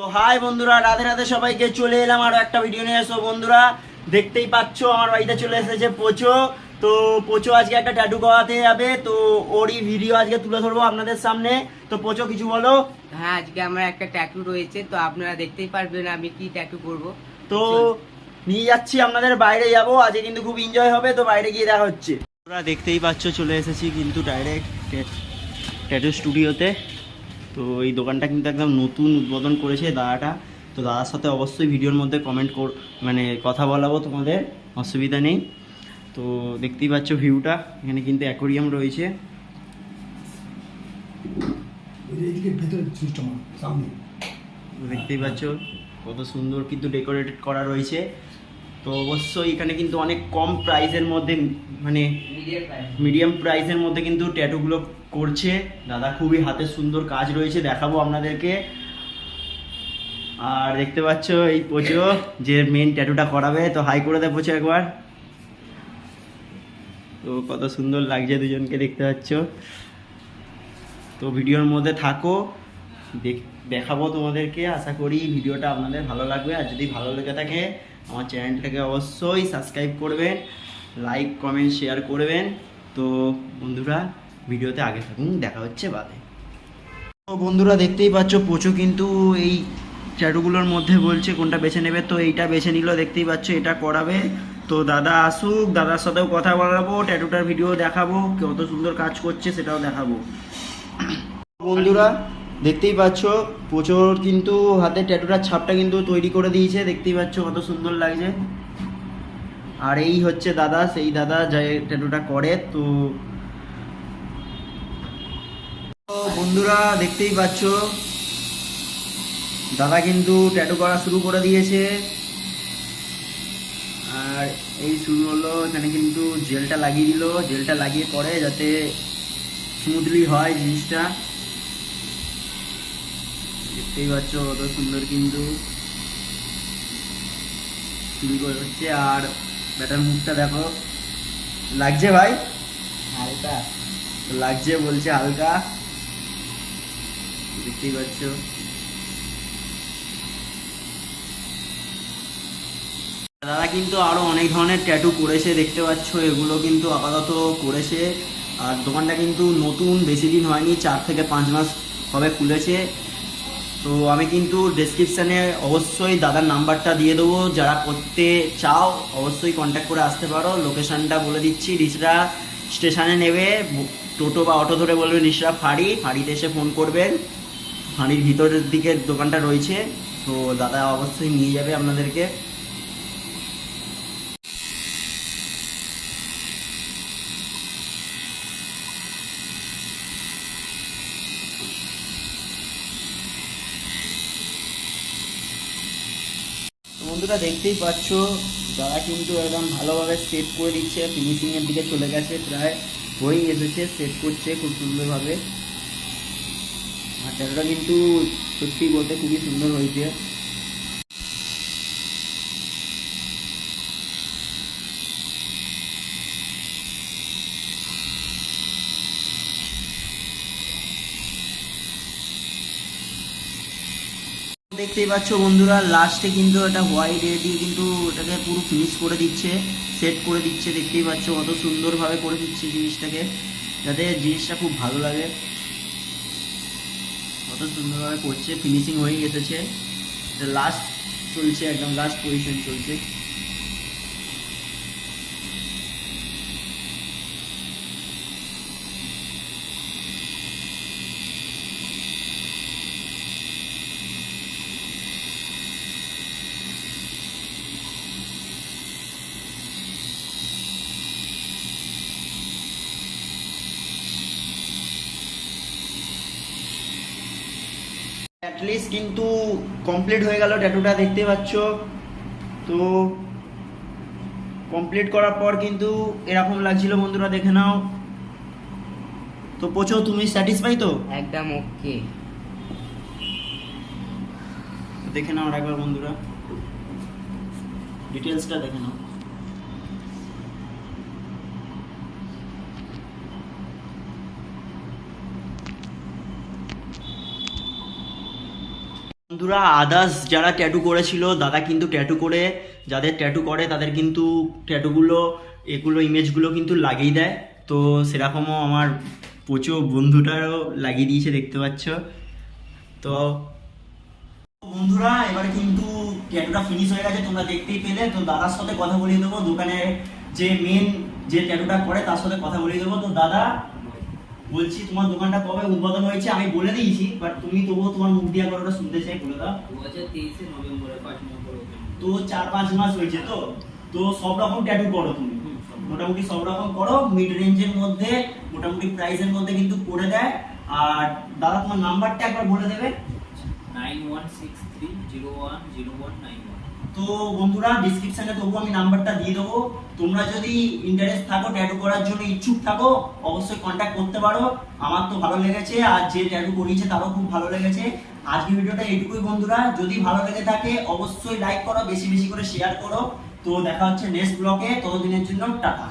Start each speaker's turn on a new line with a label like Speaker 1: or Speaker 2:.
Speaker 1: তো হাই বন্ধুরা রাধে রাধে সবাইকে চলে এলাম আরও একটা ভিডিও নিয়ে। এসো বন্ধুরা দেখতেই পাচ্ছ আমার বাড়িতে চলে এসেছে পোচো। তো পোচো আজকে একটা ট্যাটু করাতে যাবে তো ওরই ভিডিও আজকে তুলে ধরবো আপনাদের সামনে। তো পোচো কিছু বলো?
Speaker 2: হ্যাঁ আজকে আমার একটা ট্যাটু রয়েছে তো আপনারা দেখতেই পারবেন আমি কি ট্যাটু করব।
Speaker 1: তো নিয়ে যাচ্ছি আপনাদের বাইরে যাব আজকে কিন্তু খুব এনজয় হবে তো বাইরে গিয়ে দেখা হচ্ছে। তোমরা দেখতেই পাচ্ছ চলে এসেছি কিন্তু ডাইরেক্ট ট্যাটু স্টুডিওতে তো এই দোকানটা কিন্তু একদম নতুন উদ্বোধন করেছে দাদাটা। তো দাদার সাথে অবশ্যই ভিডিওর মধ্যে কমেন্ট কর মানে কথা বলাবো তোমাদের অসুবিধা নেই। তো দেখতেই পাচ্ছ ভিউটা এখানে কিন্তু অ্যাকোরিয়াম রয়েছে। দেখতেই পাচ্ছ কত সুন্দর কিন্তু ডেকোরেটেড করা রয়েছে। তো অবশ্যই এখানে কিন্তু অনেক কম প্রাইসের মধ্যে মানে মিডিয়াম প্রাইসের মধ্যে কিন্তু ট্যাটুগুলো করছে। দাদা খুবই হাতে সুন্দর কাজ রয়েছে, দেখাবো আপনাদেরকে। আর দেখতে পাচ্ছ এই পোচো, যে মেন ট্যাটুটা করাবে, তো হাই করে দেয় পোচো একবার। তো কত সুন্দর লাগছে দুজনকে দেখতে পাচ্ছ। তো ভিডিওর মধ্যে থাকো, দেখ- দেখাবো তোমাদেরকে, আশা করি ভিডিওটা আপনাদের ভালো লাগবে। আর যদি ভালো লেগে থাকে, আমার চ্যানেলটাকে অবশ্যই সাবস্ক্রাইব করবেন লাইক কমেন্ট শেয়ার করবেন। তো বন্ধুরা ভিডিওতে আগে থাকুন, দেখা হচ্ছে বাদে। তো বন্ধুরা দেখতেই পাচ্ছ, পোচো কিন্তু এই ট্যাটুগুলোর মধ্যে বলছে কোনটা বেছে নেবে, তো এইটা বেছে নিল, দেখতেই পাচ্ছ এটা করাবে। তো দাদা আসুক, দাদার সাথেও কথা বলাবো, ট্যাটুটার ভিডিও দেখাবো, কত সুন্দর কাজ করছে সেটাও দেখাবো। বন্ধুরা, দেখতেই পাচ্ছ প্রচুর কিন্তু হাতে ট্যাটুটার ছাপটা কিন্তু তৈরি করে দিয়েছে, দেখতেই পাচ্ছ কত সুন্দর লাগছে। আর এই হচ্ছে দাদা, সেই দাদা যে ট্যাটুটা করে, তো তো বন্ধুরা দেখতেই পাচ্ছ। দাদা কিন্তু ট্যাটু করা শুরু করে দিয়েছে। আর এই শুরু হলো এখানে কিন্তু জেলটা লাগিয়ে দিল। জেলটা লাগিয়ে পরে যাতে স্মুথলি হয় জিনিসটা। দেখতেই পাচ্ছ কত সুন্দর কিন্তু শুরু করে হচ্ছে। আর ব্যাটার মুখটা দেখো। লাগছে ভাই?
Speaker 2: হালকা।
Speaker 1: লাগছে বলছে হালকা। দেখতেই পাচ্ছ। দাদা কিন্তু আরও অনেক ধরনের ট্যাটু করেছে, দেখতে পাচ্ছ। এগুলো কিন্তু আপাতত করেছে। আর দোকানটা কিন্তু নতুন, বেশি দিন হয়নি, চার থেকে পাঁচ মাস হবে খুলেছে। তো আমি কিন্তু ডেসক্রিপশানে অবশ্যই দাদার নাম্বারটা দিয়ে দেবো। যারা করতে চাও, অবশ্যই কন্ট্যাক্ট করে আসতে পারো। লোকেশানটা বলে দিচ্ছি রিসরা স্টেশনে নেবে। টোটো বা অটো ধরে বলবে রিসরা ফাঁড়ি। ফাঁড়িতে এসে ফোন করবেন। ফাঁড়ির ভিতরের দিকে দোকানটা রয়েছে। তো দাদা অবশ্যই নিয়ে যাবে আপনাদেরকে। বন্ধুরা, দেখতেই পাচ্ছ, দাদা কিন্তু একদম ভালোভাবে সেট করে দিচ্ছে। ফিনিশিং এর দিকে চলে গেছে, প্রায় হয়েই এসেছে সেট করছে খুব সুন্দরভাবে। আর কিন্তু সত্যি বলতে খুবই সুন্দর হয়েছে। দেখতেই পাচ্ছ বন্ধুরা লাস্টে কিন্তু এটা হোয়াইট এ দিয়ে কিন্তু এটাকে পুরো ফিনিশ করে দিচ্ছে সেট করে দিচ্ছে। দেখতেই পাচ্ছ কত সুন্দরভাবে করে দিচ্ছে জিনিসটাকে, যাতে জিনিসটা খুব ভালো লাগে। কত সুন্দরভাবে করছে ফিনিশিং হয়ে এসেছে লাস্ট চলছে একদম লাস্ট পজিশন চলছে। অ্যাটলিস্ট কিন্তু কমপ্লিট হয়ে গেল ট্যাটুটা দেখতে পাচ্ছ? তো কমপ্লিট করার পর কিন্তু এরকম লাগছিল বন্ধুরা দেখে নাও। তো পোচো তুমি স্যাটিসফাই তো?
Speaker 2: একদম ওকে
Speaker 1: দেখে নাও আরেকবার বন্ধুরা। ডিটেলসটা দেখে নাও। বন্ধুরা আদার্স যারা ট্যাটু করেছিল, দাদা কিন্তু ট্যাটু করে, যাদের ট্যাটু করে, তাদের কিন্তু ট্যাটুগুলো এগুলো ইমেজগুলো কিন্তু লাগিয়ে দেয়। তো সেরকমও আমার প্রচুর বন্ধুটারও লাগিয়ে দিয়েছে, দেখতে পাচ্ছ। তো বন্ধুরা, এবার কিন্তু ট্যাটুটা ফিনিশ হয়ে গেছে, তোমরা দেখতেই পেলে। তো দাদার সাথে কথা বলিয়ে দেবো দোকানে যে মেন যে ট্যাটুটা করে, তার সাথে কথা বলিয়ে দেবো। তো দাদা বলছি তোমার দোকানটা কবে উদ্বোধন হয়েছে আমি বলে দিয়েছি বাট তুমি তবুও তোমার মুখ দিয়া কথাটা শুনতে চাই বলে দাও।
Speaker 3: দু হাজার তেইশে নভেম্বরে পাঁচ
Speaker 1: তো চার পাঁচ মাস হয়েছে তো? তো সব রকম ট্যাটু করো তুমি। মোটামুটি সব রকম করো মিড রেঞ্জের মধ্যে মোটামুটি প্রাইসের মধ্যে কিন্তু করে দেয়। আর দাদা তোমার নাম্বারটা একবার বলে দেবে। তো বন্ধুরা ডিসক্রিপশনে তবু আমি নাম্বারটা দিয়ে দেবো। তোমরা যদি ইন্টারেস্ট থাকো ট্যাটু করার জন্য ইচ্ছুক থাকো, অবশ্যই কন্ট্যাক্ট করতে পারো। আমার তো ভালো লেগেছে, আর যে ট্যাটু করিয়েছে তারও খুব ভালো লেগেছে। আজকে ভিডিওটা এইটুকুই বন্ধুরা। যদি ভালো লেগে থাকে, অবশ্যই লাইক করো, বেশি বেশি করে শেয়ার করো। তো দেখা হচ্ছে নেক্সট ব্লগে ততদিনের জন্য টাটা।